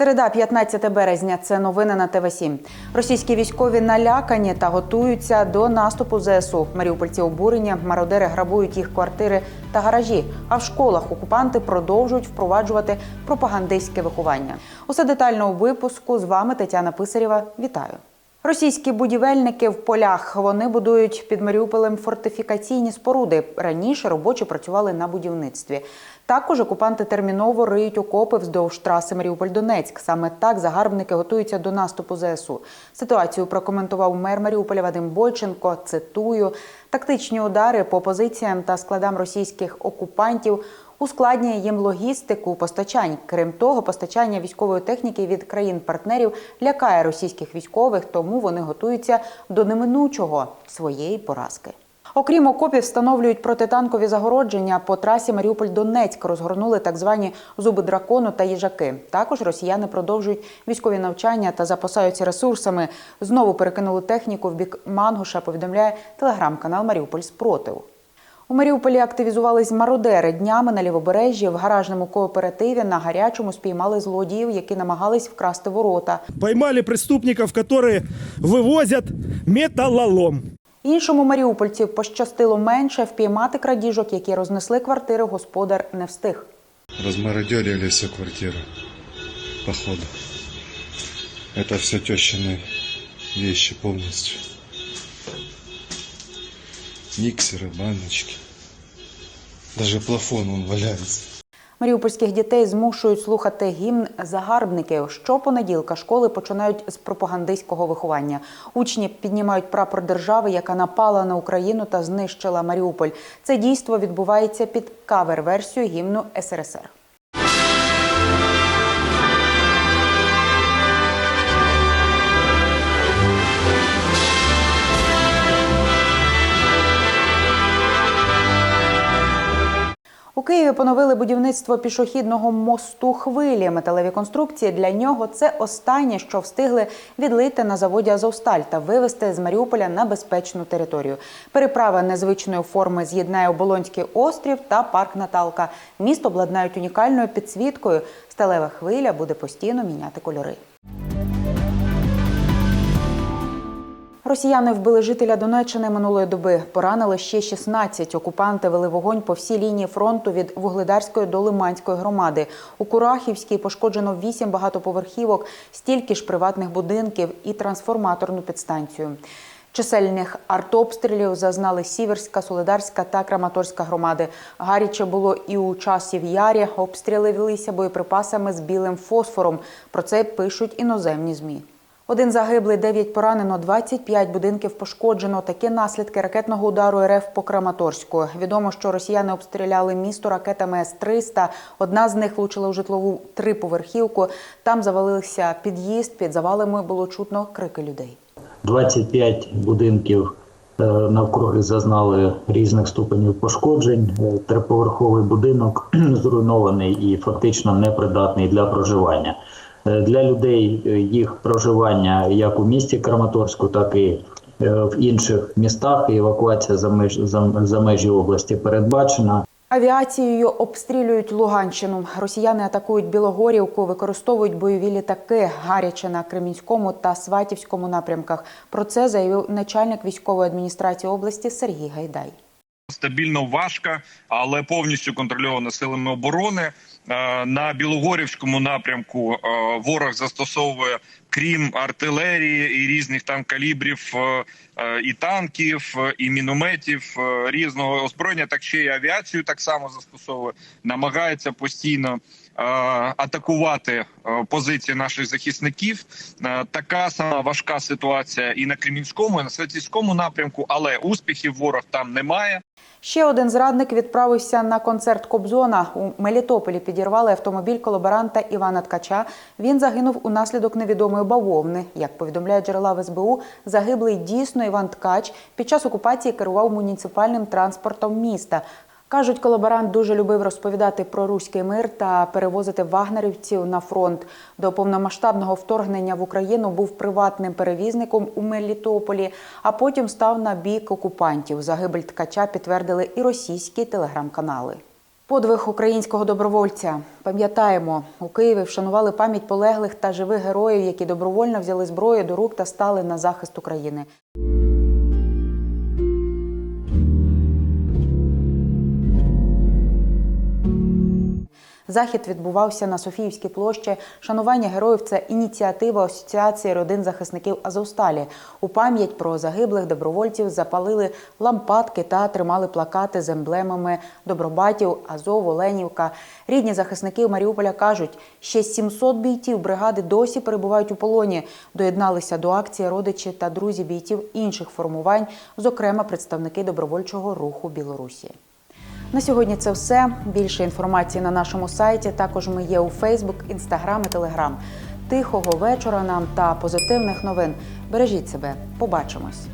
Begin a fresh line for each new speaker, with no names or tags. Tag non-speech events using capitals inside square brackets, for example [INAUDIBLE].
Середа, 15 березня. Це новини на ТВ 7 Російські військові налякані та готуються до наступу ЗСУ. Маріупольці обурення, мародери грабують їх квартири та гаражі. А в школах окупанти продовжують впроваджувати пропагандистське виховання. Усе детально у випуску. З вами Тетяна Писарєва. Вітаю. Російські будівельники в полях вони будують під Маріуполем фортифікаційні споруди. Раніше робочі працювали на будівництві. Також окупанти терміново риють окопи вздовж траси Маріуполь-Донецьк. Саме так загарбники готуються до наступу ЗСУ. Ситуацію прокоментував мер Маріуполя Вадим Бойченко. Цитую: тактичні удари по позиціям та складам російських окупантів. Ускладнює їм логістику постачань. Крім того, постачання військової техніки від країн-партнерів лякає російських військових, тому вони готуються до неминучого своєї поразки. Окрім окопів, встановлюють протитанкові загородження по трасі Маріуполь-Донецьк. Розгорнули так звані зуби дракону та їжаки. Також росіяни продовжують військові навчання та запасаються ресурсами. Знову перекинули техніку в бік Мангуша. Повідомляє телеграм-канал Маріуполь Спротив. У Маріуполі активізувались мародери. Днями на лівобережжі в гаражному кооперативі на гарячому спіймали злодіїв, які намагались вкрасти ворота.
Поймали преступников, которые вывозят металлолом.
Іншому маріупольців пощастило менше впіймати крадіжок, які рознесли квартири. Господар не встиг.
Размародерили всю квартиру. Походу. Это все тещины вещи полностью. Миксеры, баночки. Даже плафон он валяется.
Маріупольських дітей змушують слухати гімн загарбників. Щопонеділка школи починають з пропагандистського виховання. Учні піднімають прапор держави, яка напала на Україну та знищила Маріуполь. Це дійство відбувається під кавер-версію гімну СРСР. Києві поновили будівництво пішохідного мосту хвилі. Металеві конструкції для нього це останнє, що встигли відлити на заводі Азовсталь та вивезти з Маріуполя на безпечну територію. Переправа незвичної форми з'єднає Оболонський острів та парк Наталка. Місто обладнають унікальною підсвіткою. Сталева хвиля буде постійно міняти кольори. Росіяни вбили жителя Донеччини минулої доби. Поранили ще 16. Окупанти вели вогонь по всій лінії фронту від Вугледарської до Лиманської громади. У Курахівській пошкоджено 8 багатоповерхівок, стільки ж приватних будинків і трансформаторну підстанцію. Чисельних артобстрілів зазнали Сіверська, Солидарська та Краматорська громади. Гаряче було і у часів ярі. Обстріли велися боєприпасами з білим фосфором. Про це пишуть іноземні змі. Один загиблий, 9 поранено, 25 будинків пошкоджено. Такі наслідки ракетного удару РФ по Краматорську. Відомо, що росіяни обстріляли місто ракетами С-300. Одна з них влучила у житлову триповерхівку. Там завалився під'їзд. Під завалами було чутно крики людей.
25 будинків е, навкруги зазнали різних ступенів пошкоджень. Е, Триповерховий будинок [CLEARS THROAT] зруйнований і фактично непридатний для проживання. Е, Для людей е, їх проживання як у місті Краматорську, так і е, в інших містах. І евакуація за меж за, за межі області передбачена.
Авіацією обстрілюють Луганщину. Росіяни атакують Білогорівку, використовують бойові літаки гаряче на Кремінському та Сватівському напрямках. Про це заявив начальник військової адміністрації області Сергій Гайдай.
стабільно важко, але повністю контрольовано силами оборони. Е, На Білогорівському напрямку е, ворог застосовує крім артилерії і різних там калібрів е, і танків, і мінометів різного озброєння, так ще й авіацію так само застосовує. Намагається постійно атакувати позиції наших захисників. Така сама важка ситуація і на Кремінському, і на Святівському напрямку, але успіхів ворог там немає.
Ще один зрадник відправився на концерт Кобзона. У Мелітополі підірвали автомобіль колаборанта Івана Ткача. Він загинув унаслідок невідомої бавовни. Як повідомляє джерела в СБУ, загиблий дійсно Іван Ткач під час окупації керував муніципальним транспортом міста. Кажуть, колаборант дуже любив розповідати про руський мир та перевозити вагнерівців на фронт. До повномасштабного вторгнення в Україну був приватним перевізником у Мелітополі, а потім став на бік окупантів. Загибель ткача підтвердили і російські телеграм-канали. Подвиг українського добровольця. Пам'ятаємо, у Києві вшанували пам'ять полеглих та живих героїв, які добровольно взяли зброю до рук та стали на захист України. Захід відбувався на Софіївській площі. Шанування героїв це ініціатива Асоціації родин захисників Азовсталі. У пам'ять про загиблих добровольців запалили лампадки та тримали плакати з емблемами Добробатів, Азов, Оленівка. Рідні захисників Маріуполя кажуть, ще 700 бійців бригади досі перебувають у полоні. Доєдналися до акції родичі та друзі бійців інших формувань, зокрема представники добровольчого руху Білорусі. На сьогодні це все. Більше інформації на нашому сайті. Також ми є у Фейсбук, Інстаграм і Телеграм. Тихого вечора нам та позитивних новин. Бережіть себе. Побачимось.